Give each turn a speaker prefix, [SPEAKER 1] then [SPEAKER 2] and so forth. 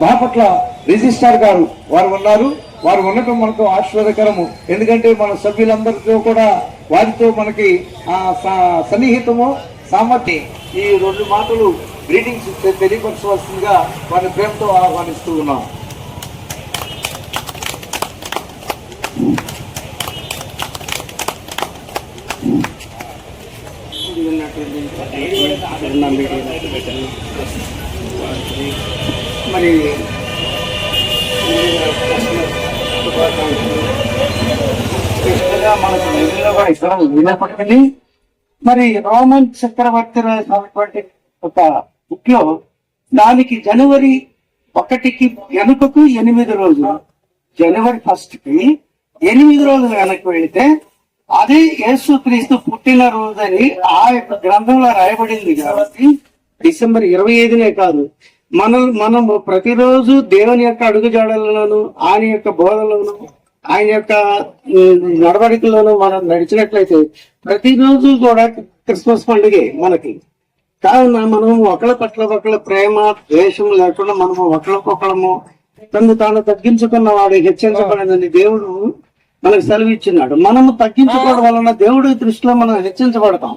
[SPEAKER 1] Bapatla registrar గారు వారు ఉన్నారు. వారు ఉండటం మనకు ఆశీర్వాదకరము ఎందుకంటే మన సభ్యులందరితో కూడా వారితో మనకి స- సన్నిహితము సామర్థ్యం. ఈ రెండు మాటలు గ్రీటింగ్స్ తెలియపరచవలసిందిగా వారి ప్రేమతో ఆహ్వానిస్తూ ఉన్నాం.
[SPEAKER 2] మరి కృష్ణగా మనకు కూడా మరి రోమన్ చక్రవర్తి రాసినటువంటి ఒక బుక్లో దానికి జనవరి ఒకటికి వెనుకకు ఎనిమిది రోజులు. జనవరి ఫస్ట్కి ఎనిమిది రోజులు వెనక్కి వెళితే అదే యేసు క్రీస్తు పుట్టిన ఆ యొక్క గ్రంథంలో రాయబడింది కాబట్టి డిసెంబర్ ఇరవై ఐదునే కాదు. మనం మనము ప్రతిరోజు దేవుని యొక్క అడుగుజాడలలోను ఆయన యొక్క బోధలోను ఆయన యొక్క నడవడికలోను మనం నడిచినట్లయితే ప్రతిరోజు కూడా క్రిస్మస్ పండుగే మనకి. కావున మనం ఒకళ్ళ పట్ల ఒకళ్ళ ప్రేమ ద్వేషం లేకుండా మనము ఒకళ్ళకొకళ్ళము తను తాను తగ్గించుకున్న వాడు హెచ్చించబడదని దేవుడు మనకు ఇచ్చినాడు. మనము తగ్గించుకోవడం వలన దేవుడి దృష్టిలో మనం హెచ్చించబడతాం